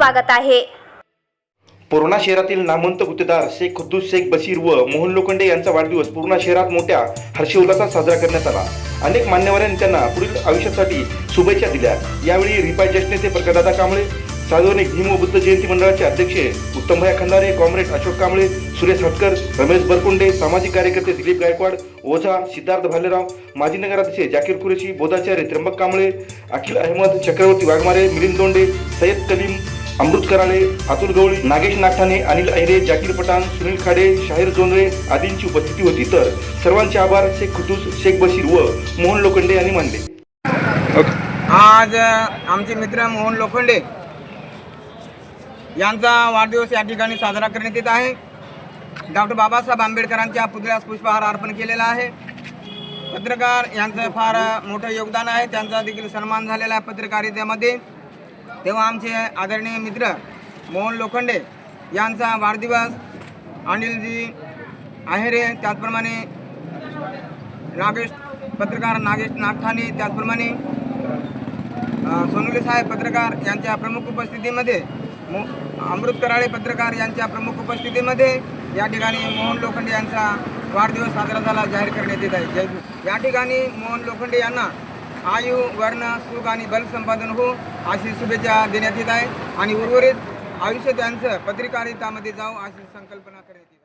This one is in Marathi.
स्वागत आहे. पूर्णा शहरातील नामवंत गुत्तेदार शेख खुद्दूस शेख बशीर व मोहन लोखंडे यांचा वाढदिवस पूर्णा शहरात मोठ्या हर्षोल्लासात साजरा करण्यात आला. अनेक मान्यवरांनी त्यांना पुढील आयुष्यासाठी शुभेच्छा दिल्या. यावेळी रिपाय जस्ट नेते कांबळे सार्वजनिक भीम व बुद्ध जयंती मंडळाचे अध्यक्ष उत्तमभाई खंदारे कॉम्रेड अशोक कांबळे सुरेश हटकर रमेश बरकुंडे सामाजिक कार्यकर्ते दिलीप गायकवाड ओझा सिद्धार्थ भालेराव माजी नगराध्यक्ष जाकीर कुरेशी बोधाचार्य त्र्यंबक कांबळे अखिल अहमद चक्रवर्ती वाघमारे मिलिंद दोंडे सय्यद कलीम अमृत कराळे अतुल गवळी नागेश नागठाणे अनिल अहिरे जाकीर पठाण सुनील खाडे शाहीर जोंधळे आदींची उपस्थिती होती तर सर्वांचे आभार शेख खुद्दूस शेख बशीर व मोहन लोखंडे यांनी मानले. आज आमचे मित्र मोहन लोखंडे यांचा वाढदिवस या ठिकाणी साजरा करण्यात येत आहे. डॉक्टर बाबासाहेब आंबेडकरांच्या पुतळ्यास पुष्पहार अर्पण केलेला आहे. पत्रकार यांचं फार मोठं योगदान आहे. त्यांचा देखील सन्मान झालेला आहे पत्रकारितेमध्ये. तेव्हा आमचे आदरणीय मित्र मोहन लोखंडे यांचा वाढदिवस अनिलजी आहेरे त्याचप्रमाणे नागेश पत्रकार नागेश नागठाणे त्याचप्रमाणे अ, सोनुले साहेब पत्रकार यांच्या प्रमुख उपस्थितीमध्ये मो अमृत कराळे पत्रकार यांच्या प्रमुख उपस्थितीमध्ये या ठिकाणी मोहन लोखंडे यांचा वाढदिवस साजरा झाला जाहीर करण्यात येत आहे. या ठिकाणी मोहन लोखंडे यांना आयु वर्ण सुख आणि बल संपादन हो अशी शुभेच्छा देण्यात येत आहे. आणि उर्वरित आयुष्य त्यांचं पत्रकारितामध्ये जाऊ अशी संकल्पना करण्यात येते.